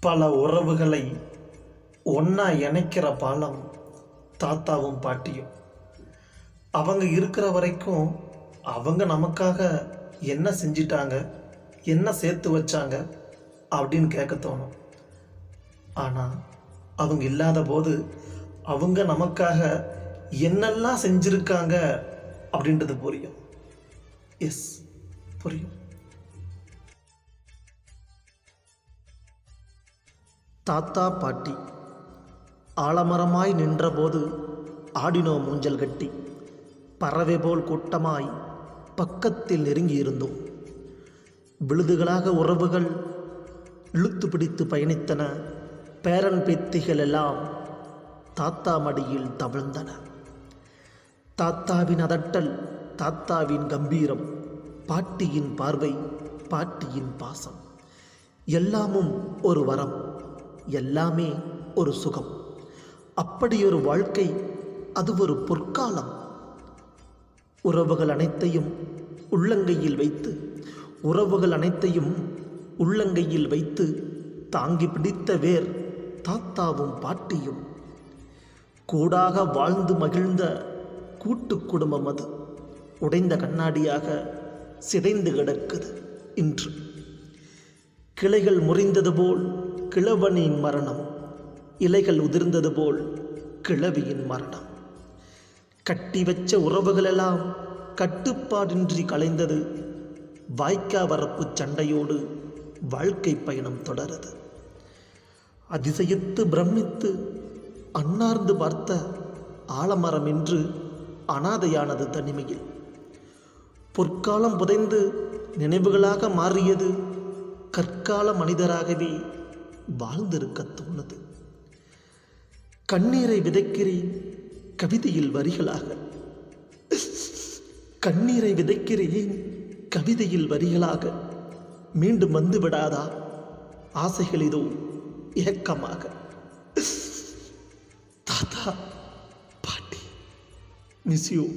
பல உறவுகளை ஒன்றா இணைக்கிற பாலம் தாத்தாவும் பாட்டியும். அவங்க இருக்கிற வரைக்கும் அவங்க நமக்காக என்ன செஞ்சிட்டாங்க என்ன சேர்த்து வச்சாங்க அப்படின்னு கேட்க தோணும். ஆனால் அவங்க இல்லாத போது அவங்க நமக்காக என்னெல்லாம் செஞ்சுருக்காங்க அப்படின்றது புரியும். எஸ் புரியும். தாத்தா பாட்டி. ஆலமரமாய் நின்றபோது ஆடினோ மூஞ்சல் கட்டி. பறவை போல் கூட்டமாய் பக்கத்தில் நெருங்கியிருந்தோம். விழுதுகளாக உறவுகள் இழுத்து பிடித்து பயணித்தன. பேரன் பேத்திகள் எல்லாம் தாத்தா மடியில் தவிழ்ந்தன. தாத்தாவின் அதட்டல் தாத்தாவின் கம்பீரம் பாட்டியின் பார்வை பாட்டியின் பாசம் எல்லாமும் ஒரு வரம். எல்லாமே ஒரு சுகம். அப்படியொரு வாழ்க்கை அது ஒரு பொற்காலம். உறவுகள் அனைத்தையும் உள்ளங்கையில் வைத்து உறவுகள் அனைத்தையும் உள்ளங்கையில் வைத்து தாங்கி பிடித்த வேர் தாத்தாவும் பாட்டியும். கூடாக வாழ்ந்து மகிழ்ந்த கூட்டு குடும்பம் அது. உடைந்த கண்ணாடியாக சிதைந்து கிடக்குது இன்று. கிளைகள் முறிந்தது போல் கிழவனின் மரணம். இலைகள் உதிர்ந்தது போல் கிழவியின் மரணம். கட்டி வச்ச உறவுகளெல்லாம் கட்டுப்பாடின்றி கலைந்தது. வாய்க்கா வரப்பு சண்டையோடு வாழ்க்கை பயணம் தொடருது. அதிசயித்து பிரமித்து அன்னார்ந்து பார்த்த ஆலமரம் இன்று அனாதையானது தனிமையில். பொற்காலம் புதைந்து நினைவுகளாக மாறியது கற்கால மனிதராகவே வாழ்ந்திருக்க தோணுது. கண்ணீரை விதைக்கிறேன் கவிதையில் வரிகளாக. கண்ணீரை விதைக்கிறேன் கவிதையில் வரிகளாக. மீண்டும் வந்து விடாதா ஆசைகள் இதோ ஏக்கமாக. தாத்தா பாட்டி மிஸ் யூ